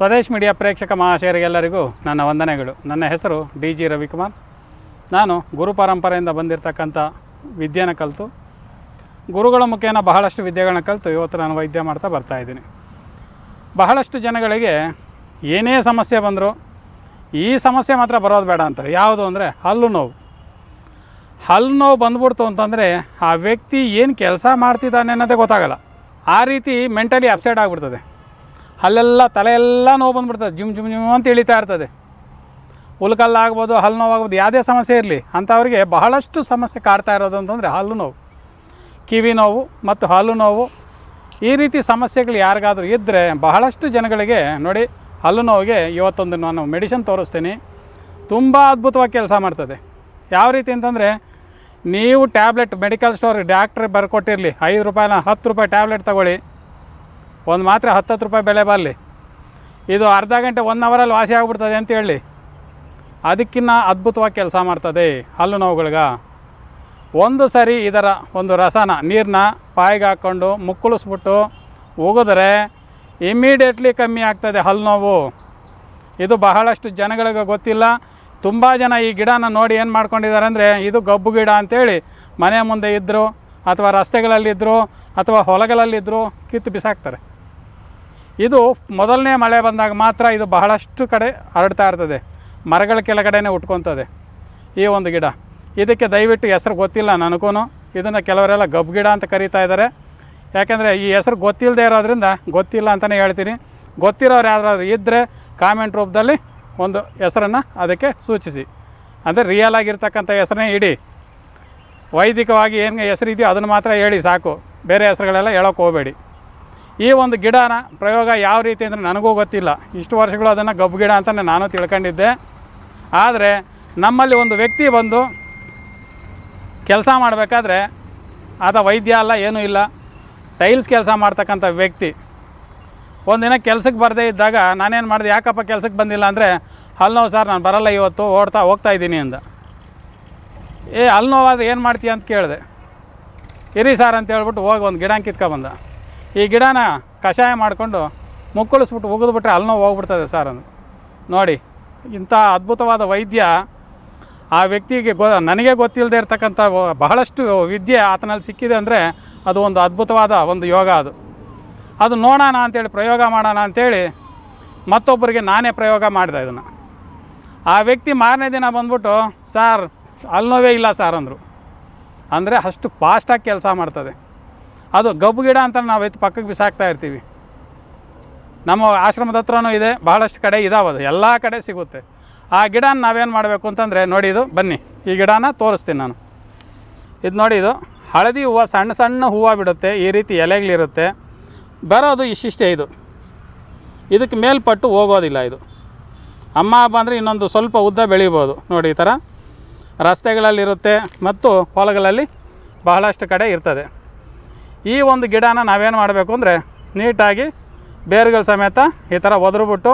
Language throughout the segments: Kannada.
ಸ್ವದೇಶ್ ಮೀಡಿಯಾ ಪ್ರೇಕ್ಷಕ ಮಹಾಶಯರಿಗೆಲ್ಲರಿಗೂ ನನ್ನ ವಂದನೆಗಳು. ನನ್ನ ಹೆಸರು ಡಿ ಜಿ ರವಿಕುಮಾರ್. ನಾನು ಗುರು ಪರಂಪರೆಯಿಂದ ಬಂದಿರತಕ್ಕಂಥ ವಿದ್ಯೆನ ಕಲಿತು, ಗುರುಗಳ ಮುಖೇನ ಬಹಳಷ್ಟು ವಿದ್ಯೆಗಳನ್ನ ಕಲಿತು ಇವತ್ತು ನಾನು ವೈದ್ಯ ಮಾಡ್ತಾ ಬರ್ತಾಯಿದ್ದೀನಿ ಬಹಳಷ್ಟು ಜನಗಳಿಗೆ ಏನೇ ಸಮಸ್ಯೆ ಬಂದರೂ, ಈ ಸಮಸ್ಯೆ ಮಾತ್ರ ಬರೋದು ಬೇಡ ಅಂತಾರೆ. ಯಾವುದು ಅಂದರೆ ಹಲ್ಲು ನೋವು. ಹಲ್ಲು ನೋವು ಬಂದ್ಬಿಡ್ತು ಅಂತಂದರೆ ಆ ವ್ಯಕ್ತಿ ಏನು ಕೆಲಸ ಮಾಡ್ತಿದ್ದಾನೆ ಅನ್ನೋದೇ ಗೊತ್ತಾಗಲ್ಲ. ಆ ರೀತಿ ಮೆಂಟಲಿ ಅಪ್ಸೆಟ್ ಆಗಿಬಿಡ್ತದೆ. ಹಲ್ಲೆಲ್ಲ ತಲೆಯೆಲ್ಲ ನೋವು ಬಂದುಬಿಡ್ತದೆ. ಜಿಮ್ ಜುಮ್ ಜಿಮ್ ಅಂತ ಇಳಿತಾ ಇರ್ತದೆ. ಉಲ್ಕಲ್ಲ ಆಗ್ಬೋದು ಹಲ್ಲು ನೋವು ಆಗ್ಬೋದು ಯಾವುದೇ ಸಮಸ್ಯೆ ಇರಲಿ, ಅಂಥವ್ರಿಗೆ ಬಹಳಷ್ಟು ಸಮಸ್ಯೆ ಕಾಡ್ತಾ ಇರೋದು ಅಂತಂದರೆ ಹಲ್ಲು ನೋವು. ಕಿವಿ ನೋವು ಮತ್ತು ಹಲ್ಲು ನೋವು. ಈ ರೀತಿ ಸಮಸ್ಯೆಗಳು ಯಾರಿಗಾದರೂ ಇದ್ದರೆ ಬಹಳಷ್ಟು ಜನಗಳಿಗೆ ನೋಡಿ, ಹಲ್ಲು ನೋವಿಗೆ ಇವತ್ತೊಂದು ನಾನು ಮೆಡಿಸಿನ್ ತೋರಿಸ್ತೀನಿ. ತುಂಬ ಅದ್ಭುತವಾಗಿ ಕೆಲಸ ಮಾಡ್ತದೆ. ಯಾವ ರೀತಿ ಅಂತಂದರೆ, ನೀವು ಟ್ಯಾಬ್ಲೆಟ್ ಮೆಡಿಕಲ್ ಸ್ಟೋರ್ ಡಾಕ್ಟ್ರಿಗೆ ಬರ್ಕೊಟ್ಟಿರಲಿ, ಐದು ರೂಪಾಯಿನ ಹತ್ತು ರೂಪಾಯಿ ಟ್ಯಾಬ್ಲೆಟ್ ತಗೊಳ್ಳಿ. ಒಂದು ಮಾತ್ರೆ ಹತ್ತು ರೂಪಾಯಿ ಬೆಲೆ ಬರಲಿ. ಇದು ಅರ್ಧ ಗಂಟೆ ಒನ್ ಅವರಲ್ಲಿ ವಾಸಿ ಆಗಿಬಿಡ್ತದೆ ಅಂತ ಹೇಳಿ. ಅದಕ್ಕಿನ್ನ ಅದ್ಭುತವಾಗಿ ಕೆಲಸ ಮಾಡ್ತದೆ ಹಲ್ಲು ನೋವುಗಳಿಗೆ. ಒಂದು ಸರಿ ಇದರ ಒಂದು ರಸನ ನೀರನ್ನ ಪಾಯಿಗೆ ಹಾಕ್ಕೊಂಡು ಮುಕ್ಕುಳಿಸ್ಬಿಟ್ಟು ಉಗಿದ್ರೆ ಇಮ್ಮಿಡಿಯೇಟ್ಲಿ ಕಮ್ಮಿ ಆಗ್ತದೆ ಹಲ್ಲು ನೋವು. ಇದು ಬಹಳಷ್ಟು ಜನಗಳಿಗೆ ಗೊತ್ತಿಲ್ಲ. ತುಂಬ ಜನ ಈ ಗಿಡನ ನೋಡಿ ಏನು ಮಾಡ್ಕೊಂಡಿದ್ದಾರೆ ಅಂದರೆ ಇದು ಗಬ್ಬು ಗಿಡ ಅಂತೇಳಿ ಮನೆ ಮುಂದೆ ಇದ್ದರು ಅಥವಾ ರಸ್ತೆಗಳಲ್ಲಿದ್ದರು ಅಥವಾ ಹೊಲಗಳಲ್ಲಿದ್ದರು ಕಿತ್ತು ಬಿಸಾಕ್ತಾರೆ. ಇದು ಮೊದಲನೇ ಮಳೆ ಬಂದಾಗ ಮಾತ್ರ ಇದು ಬಹಳಷ್ಟು ಕಡೆ ಹರಡ್ತಾ ಇರ್ತದೆ. ಮರಗಳ ಕೆಳಗಡೆನೇ ಉಟ್ಕೊತದೆ ಈ ಒಂದು ಗಿಡ. ಇದಕ್ಕೆ ದಯವಿಟ್ಟು ಹೆಸರು ಗೊತ್ತಿಲ್ಲ ನನಗೂ ಇದನ್ನು ಕೆಲವರೆಲ್ಲ ಗಬ್ ಗಿಡ ಅಂತ ಕರೀತಾ ಇದ್ದಾರೆ. ಯಾಕೆಂದರೆ ಈ ಹೆಸರು ಗೊತ್ತಿಲ್ಲದೆ ಇರೋದ್ರಿಂದ ಗೊತ್ತಿಲ್ಲ ಅಂತಲೇ ಹೇಳ್ತೀನಿ. ಗೊತ್ತಿರೋರು ಯಾರಾದರೂ ಇದ್ದರೆ ಕಾಮೆಂಟ್ ರೂಪದಲ್ಲಿ ಒಂದು ಹೆಸರನ್ನು ಅದಕ್ಕೆ ಸೂಚಿಸಿ. ಅಂದರೆ ರಿಯಲ್ ಆಗಿರ್ತಕ್ಕಂಥ ಹೆಸರನ್ನೇ ಇಡಿ. ವೈದಿಕವಾಗಿ ಏನು ಹೆಸರಿದೆಯೋ ಅದನ್ನು ಮಾತ್ರ ಹೇಳಿ ಸಾಕು. ಬೇರೆ ಹೆಸರುಗಳೆಲ್ಲ ಹೇಳೋಕೆ ಹೋಗಬೇಡಿ. ಈ ಒಂದು ಗಿಡನ ಪ್ರಯೋಗ ಯಾವ ರೀತಿ ಅಂದರೆ ನನಗೂ ಗೊತ್ತಿಲ್ಲ. ಇಷ್ಟು ವರ್ಷಗಳು ಅದನ್ನು ಗಬ್ಬು ಗಿಡ ಅಂತ ನಾನು ತಿಳ್ಕೊಂಡಿದ್ದೆ. ಆದರೆ ನಮ್ಮಲ್ಲಿ ಒಂದು ವ್ಯಕ್ತಿ ಬಂದು ಕೆಲಸ ಮಾಡಬೇಕಾದ್ರೆ ಆತ ವೈದ್ಯ ಅಲ್ಲ, ಏನೂ ಇಲ್ಲ. ಟೈಲ್ಸ್ ಕೆಲಸ ಮಾಡ್ತಕ್ಕಂಥ ವ್ಯಕ್ತಿ. ಒಂದಿನ ಕೆಲಸಕ್ಕೆ ಬರದೇ ಇದ್ದಾಗ ನಾನೇನು ಮಾಡಿದೆ, ಯಾಕಪ್ಪ ಕೆಲಸಕ್ಕೆ ಬಂದಿಲ್ಲ ಅಂದರೆ ಹಲ್ಲು ನೋವು ಸರ್, ನಾನು ಬರಲ್ಲ ಇವತ್ತು, ಓಡ್ತಾ ಹೋಗ್ತಾ ಇದ್ದೀನಿ ಅಂದ. ಏ ಹಲ್ಲು ಏನು ಮಾಡ್ತೀಯ? ಅಂತ ಕೇಳಿದೆ. ಇರಿ ಸರ್ ಅಂತ ಹೇಳ್ಬಿಟ್ಟು ಹೋಗಿ ಒಂದು ಗಿಡ ಕಿತ್ಕೊಬಂದ ಈ ಗಿಡನ ಕಷಾಯ ಮಾಡಿಕೊಂಡು ಮುಕ್ಕಳಿಸ್ಬಿಟ್ಟು ಉಗಿದ್ಬಿಟ್ರೆ ಅಲ್ಲಿ ನೋವು ಹೋಗ್ಬಿಡ್ತದೆ ಸರ್ ಅಂದು. ನೋಡಿ, ಇಂಥ ಅದ್ಭುತವಾದ ವೈದ್ಯ ಆ ವ್ಯಕ್ತಿಗೆ ಗೊ, ನನಗೆ ಗೊತ್ತಿಲ್ಲದೆ ಇರ್ತಕ್ಕಂಥ ಬಹಳಷ್ಟು ವಿದ್ಯೆ ಆತನಲ್ಲಿ ಸಿಕ್ಕಿದೆ ಅಂದರೆ ಅದು ಒಂದು ಅದ್ಭುತವಾದ ಒಂದು ಯೋಗ ಅದು. ಅದು ನೋಡೋಣ ಅಂತೇಳಿ, ಪ್ರಯೋಗ ಮಾಡೋಣ ಅಂತೇಳಿ ಮತ್ತೊಬ್ಬರಿಗೆ ನಾನೇ ಪ್ರಯೋಗ ಮಾಡಿದೆ ಇದನ್ನು. ಆ ವ್ಯಕ್ತಿ ಮಾರನೇ ದಿನ ಬಂದ್ಬಿಟ್ಟು ಸಾರ್ ನೋವೇ ಇಲ್ಲ ಸಾರ್ ಅಂದರು. ಅಂದರೆ ಅಷ್ಟು ಫಾಸ್ಟಾಗಿ ಕೆಲಸ ಮಾಡ್ತದೆ. ಅದು ಗಬ್ಬು ಗಿಡ ಅಂತ ನಾವು ಎತ್ತು ಪಕ್ಕಕ್ಕೆ ಬಿಸಾಕ್ತಾ ಇರ್ತೀವಿ. ನಮ್ಮ ಆಶ್ರಮದ ಹತ್ರನೂ ಇದೆ, ಬಹಳಷ್ಟು ಕಡೆ ಇದಾವದು ಎಲ್ಲ ಕಡೆ ಸಿಗುತ್ತೆ. ಆ ಗಿಡನ ನಾವೇನು ಮಾಡಬೇಕು ಅಂತಂದರೆ, ನೋಡಿ ಇದು, ಬನ್ನಿ. ಈ ಗಿಡನ ತೋರಿಸ್ತೀನಿ ನಾನು. ಇದು ನೋಡಿ ಇದು, ಹಳದಿ ಹೂವು, ಸಣ್ಣ ಸಣ್ಣ ಹೂವು ಬಿಡುತ್ತೆ, ಈ ರೀತಿ ಎಲೆಗಳಿರುತ್ತೆ. ಬರೋದು ಇಷ್ಟಿಷ್ಟೇ ಇದು. ಇದಕ್ಕೆ ಮೇಲ್ಪಟ್ಟು ಹೋಗೋದಿಲ್ಲ ಇದು. ಅಮ್ಮ ಬಂದರೆ ಇನ್ನೊಂದು ಸ್ವಲ್ಪ ಉದ್ದ ಬೆಳಿಬೋದು. ನೋಡಿ ಈ ಥರ ರಸ್ತೆಗಳಲ್ಲಿರುತ್ತೆ ಮತ್ತು ಹೊಲಗಳಲ್ಲಿ ಬಹಳಷ್ಟು ಕಡೆ ಇರ್ತದೆ. ಈ ಒಂದು ಗಿಡನ ನಾವೇನು ಮಾಡಬೇಕು ಅಂದರೆ ನೀಟಾಗಿ ಬೇರುಗಳ ಸಮೇತ ಈ ಥರ ಒದರ್ಬಿಟ್ಟು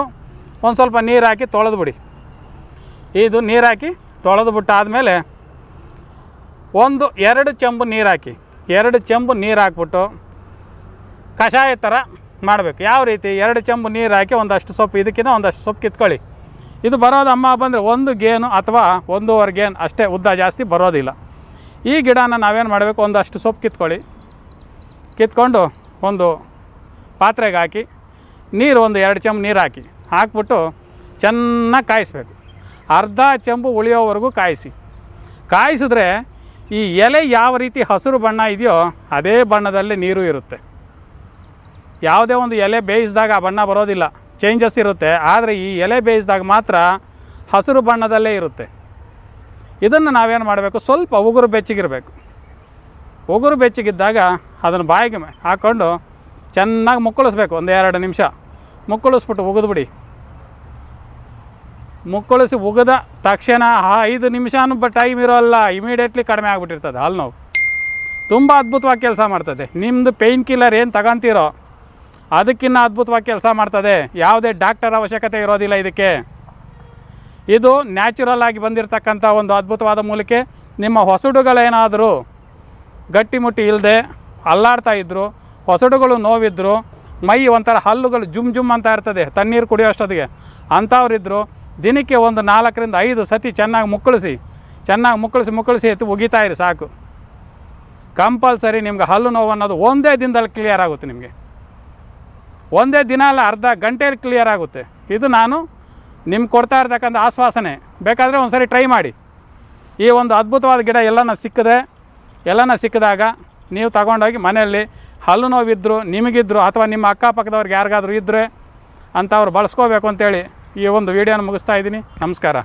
ಒಂದು ಸ್ವಲ್ಪ ನೀರು ಹಾಕಿ ತೊಳೆದು ಬಿಡಿ ಇದು ನೀರು ಹಾಕಿ ತೊಳೆದು ಬಿಟ್ಟಾದಮೇಲೆ ಒಂದು ಎರಡು ಚೆಂಬು ನೀರು ಹಾಕಿ, ಎರಡು ಚೆಂಬು ನೀರು ಹಾಕ್ಬಿಟ್ಟು ಕಷಾಯ ಥರ ಮಾಡಬೇಕು. ಯಾವ ರೀತಿ? ಎರಡು ಚೆಂಬು ನೀರು ಹಾಕಿ ಒಂದಷ್ಟು ಸೊಪ್ಪು, ಇದಕ್ಕಿಂತ ಒಂದಷ್ಟು ಸೊಪ್ಪು ಕಿತ್ಕೊಳ್ಳಿ. ಇದು ಬರೋದು ಅಮ್ಮ ಬಂದರೆ ಒಂದು ಗೇನು ಅಥವಾ ಒಂದೂವರೆ ಗೇನು ಅಷ್ಟೇ ಉದ್ದ ಜಾಸ್ತಿ ಬರೋದಿಲ್ಲ. ಈ ಗಿಡನ ನಾವೇನು ಮಾಡಬೇಕು? ಒಂದಷ್ಟು ಸೊಪ್ಪು ಕಿತ್ಕೊಳ್ಳಿ. ಕಿತ್ಕೊಂಡು ಒಂದು ಪಾತ್ರೆಗೆ ಹಾಕಿ, ನೀರು ಒಂದು ಎರಡು ಚೆಂಬು ನೀರು ಹಾಕಿ, ಹಾಕ್ಬಿಟ್ಟು ಚೆನ್ನಾಗಿ ಕಾಯಿಸ್ಬೇಕು. ಅರ್ಧ ಚೆಂಬು ಉಳಿಯೋವರೆಗೂ ಕಾಯಿಸಿ. ಕಾಯಿಸಿದ್ರೆ ಈ ಎಲೆ ಯಾವ ರೀತಿ ಹಸಿರು ಬಣ್ಣ ಇದೆಯೋ ಅದೇ ಬಣ್ಣದಲ್ಲಿ ನೀರು ಇರುತ್ತೆ. ಯಾವುದೇ ಒಂದು ಎಲೆ ಬೇಯಿಸಿದಾಗ ಆ ಬಣ್ಣ ಬರೋದಿಲ್ಲ. ಚೇಂಜಸ್ ಇರುತ್ತೆ. ಆದರೆ ಈ ಎಲೆ ಬೇಯಿಸಿದಾಗ ಮಾತ್ರ ಹಸಿರು ಬಣ್ಣದಲ್ಲೇ ಇರುತ್ತೆ. ಇದನ್ನು ನಾವೇನು ಮಾಡಬೇಕು? ಸ್ವಲ್ಪ ಉಗುರು ಬೆಚ್ಚಗಿರಬೇಕು. ಉಗುರು ಬೆಚ್ಚಗಿದ್ದಾಗ ಅದನ್ನು ಬಾಯಿಗೆ ಹಾಕ್ಕೊಂಡು ಚೆನ್ನಾಗಿ ಮುಕ್ಕಳಿಸ್ಬೇಕು, ಒಂದು ಎರಡು ನಿಮಿಷ. ಮುಕ್ಕಳಿಸ್ಬಿಟ್ಟು ಉಗಿದ್ಬಿಡಿ. ಮುಕ್ಕಳಿಸಿ ಉಗಿದ ತಕ್ಷಣ ಆ ಐದು ನಿಮಿಷನೂ ಬ ಟೈಮ್ ಇರೋಲ್ಲ ಇಮಿಡಿಯೇಟ್ಲಿ ಕಡಿಮೆ ಆಗಿಬಿಟ್ಟಿರ್ತದೆ ಹಾಲು ನೋವು. ತುಂಬ ಅದ್ಭುತವಾಗಿ ಕೆಲಸ ಮಾಡ್ತದೆ. ನಿಮ್ಮದು ಪೇಯ್ನ್ ಕಿಲ್ಲರ್ ಏನು ತಗೊಂತೀರೋ ಅದಕ್ಕಿಂತ ಅದ್ಭುತವಾಗಿ ಕೆಲಸ ಮಾಡ್ತದೆ. ಯಾವುದೇ ಡಾಕ್ಟರ್ ಅವಶ್ಯಕತೆ ಇರೋದಿಲ್ಲ ಇದಕ್ಕೆ. ಇದು ನ್ಯಾಚುರಲ್ ಆಗಿ ಬಂದಿರತಕ್ಕಂಥ ಒಂದು ಅದ್ಭುತವಾದ ಮೂಲಿಕೆ. ನಿಮ್ಮ ಹೊಸಡುಗಳೇನಾದರೂ ಗಟ್ಟಿಮುಟ್ಟಿ ಇಲ್ಲದೆ ಅಲ್ಲಾಡ್ತಾ ಇದ್ದರು ಹೊಸಡುಗಳು ನೋವಿದ್ರು, ಮೈ ಒಂಥರ ಹಲ್ಲುಗಳು ಜುಮ್ ಜುಮ್ ಅಂತ ಇರ್ತದೆ, ತಣ್ಣೀರು ಕುಡಿಯೋ ಅಷ್ಟೊತ್ತಿಗೆ. ಅಂಥವ್ರಿದ್ರು, ದಿನಕ್ಕೆ ಒಂದು ನಾಲ್ಕರಿಂದ ಐದು ಸತಿ ಚೆನ್ನಾಗಿ ಮುಕ್ಕಳಿಸಿ ಚೆನ್ನಾಗಿ ಮುಕ್ಕಳಿಸಿ ಮುಕ್ಕಳಿಸಿ ಎತ್ತು ಒಗಿತಾ ಇರಿ, ಸಾಕು. ಕಂಪಲ್ಸರಿ ನಿಮ್ಗೆ ಹಲ್ಲು ನೋವು ಅನ್ನೋದು ಒಂದೇ ದಿನದಲ್ಲಿ ಕ್ಲಿಯರ್ ಆಗುತ್ತೆ ನಿಮಗೆ. ಒಂದೇ ದಿನ ಅಲ್ಲ, ಅರ್ಧ ಗಂಟೆಯಲ್ಲಿ ಕ್ಲಿಯರ್ ಆಗುತ್ತೆ. ಇದು ನಾನು ನಿಮ್ಗೆ ಕೊಡ್ತಾ ಇರ್ತಕ್ಕಂಥ ಆಶ್ವಾಸನೆ. ಬೇಕಾದರೆ ಒಂದು ಸರಿ ಟ್ರೈ ಮಾಡಿ. ಈ ಒಂದು ಅದ್ಭುತವಾದ ಗಿಡ ಎಲ್ಲನ ಸಿಕ್ಕಿದೆ ಎಲ್ಲನ ಸಿಕ್ಕಿದಾಗ ನೀವು ತಗೊಂಡೋಗಿ ಮನೆಯಲ್ಲಿ ಹಲ್ಲು ನೋವಿದ್ದರು ನಿಮಗಿದ್ರು ಅಥವಾ ನಿಮ್ಮ ಅಕ್ಕಪಕ್ಕದವ್ರಿಗೆ ಯಾರಿಗಾದ್ರೂ ಇದ್ದರೆ ಅಂಥವ್ರು ಬಳಸ್ಕೋಬೇಕು ಅಂತೇಳಿ ಈ ಒಂದು ವಿಡಿಯೋನ ಮುಗಿಸ್ತಾ ಇದ್ದೀನಿ. ನಮಸ್ಕಾರ.